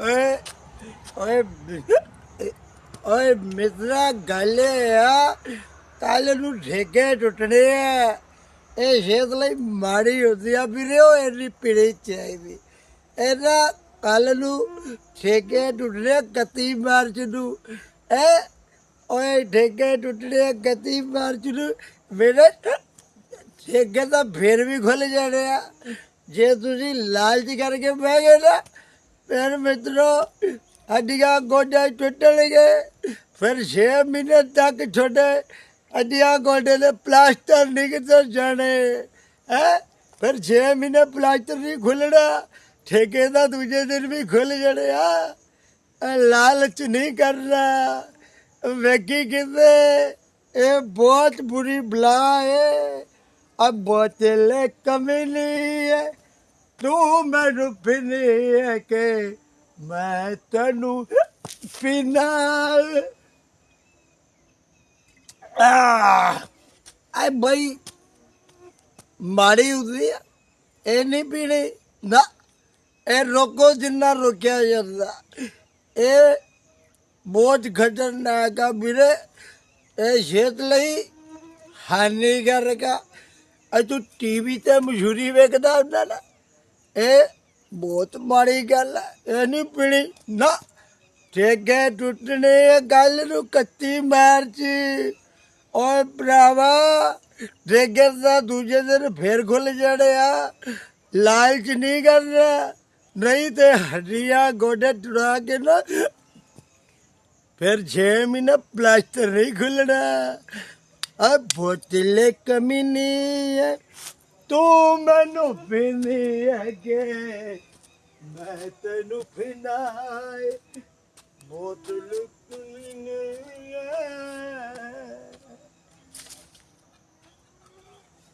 ਓਏ ਓਏ ਓਏ ਮਿੱਤਰਾ ਗੱਲ ਇਹ ਆ ਕੱਲ ਨੂੰ ਠੇਕੇ ਟੁੱਟਣੇ ਆ। ਇਹ ਸਿਹਤ ਲਈ ਮਾੜੀ ਹੁੰਦੀ ਆ ਵੀਰੇ, ਉਹ ਇੰਨੀ ਪੀੜੀ ਚਾਹੀਦੀ ਇਹਦਾ ਕੱਲ ਨੂੰ ਠੇਕੇ ਟੁੱਟਣੇ 31 ਮਾਰਚ ਨੂੰ। ਐ ਓਏ ਠੇਕੇ ਟੁੱਟਣੇ 31 ਮਾਰਚ ਨੂੰ। ਮੇਰੇ ਠੇਕੇ ਤਾਂ ਫੇਰ ਵੀ ਖੁੱਲ ਜਾਣੇ ਆ। ਜੇ ਤੁਸੀਂ ਲਾਲਚ ਕਰਕੇ ਬਹਿ ਗਏ ਨਾ ਫਿਰ ਮਿੱਤਰੋ ਅੱਡੀਆਂ ਗੋਡੇ ਟੁੱਟਣਗੇ ਫਿਰ 6 ਮਹੀਨੇ ਤੱਕ ਛੋਟੇ ਅੱਡੀਆਂ ਗੋਡੇ ਦੇ ਪਲਾਸਟਰ ਨਹੀਂ ਨਿਕਲ ਜਾਣੇ। ਹੈ? ਫਿਰ 6 ਮਹੀਨੇ ਪਲਾਸਟਰ ਨਹੀਂ ਖੁੱਲਣਾ ਠੇਕੇ ਦਾ ਦੂਜੇ ਦਿਨ ਵੀ ਖੁੱਲ ਜਣੇ ਆ ਲਾਲਚ ਨਹੀਂ ਕਰਨਾ। ਵੇਖੀ ਕਿਤੇ ਇਹ ਬਹੁਤ ਬੁਰੀ ਬਲਾ ਹੈ ਅਬ ਬੋਤਲ ਕਮੀ ਨਹੀਂ ਹੈ ਤੂੰ ਮੈਨੂੰ ਪਿਨੇ ਕੇ ਮੈਂ ਤੈਨੂੰ ਪਿਨਾ ਆ। ਬਈ, ਮਾੜੀ ਹੁੰਦੀ ਆ, ਇਹ ਨਹੀਂ ਪੀਣੀ। ਨਾ, ਇਹ ਰੋਕੋ ਜਿੰਨਾ ਰੋਕਿਆ ਜਾਂਦਾ। ਇਹ ਬਹੁਤ ਖਤਰਨਾਕ ਆ ਵੀਰੇ। ਇਹ ਸਿਹਤ ਲਈ ਹਾਨੀਕਾਰਕ ਆ। ਅ ਤੂੰ ਟੀਵੀ ਤੇ ਮਸ਼ਹੂਰੀ ਵੇਖਦਾ ਹੁੰਦਾ ਨਾ। ਇਹ ਬਹੁਤ ਮਾੜੀ ਗੱਲ ਹੈ। ਇਹ ਨਹੀਂ ਪੀਣੀ। ਨਾ ਠੇਕੇ ਟੁੱਟਣੇ, ਇਹ ਗੱਲ ਨੂੰ ਕੱਤੀ ਮਾਰਚ ਓਏ ਭਰਾਵਾ ਠੇਕੇ ਦਾ ਦੂਜੇ ਦਿਨ ਫੇਰ ਖੁੱਲ ਜਾਣੇ ਆ। ਲਾਲਚ ਨਹੀਂ ਕਰਨਾ। ਨਹੀਂ ਤੇ ਹੱਡੀਆਂ ਗੋਡੇ ਟੁਰਾ ਕੇ ਨਾ ਫਿਰ 6 ਮਹੀਨੇ ਪਲਾਸਟਰ ਨਹੀਂ ਖੁੱਲਣਾ। ਆ ਬੋਤਲੇ ਕਮੀ ਨਹੀਂ ਹੈ। ਤੂੰ ਮੈਨੂੰ ਪੀਣੀ ਹੈਗੇ ਮੈਂ ਤੈਨੂੰ ਪੀਣਾ ਹੈ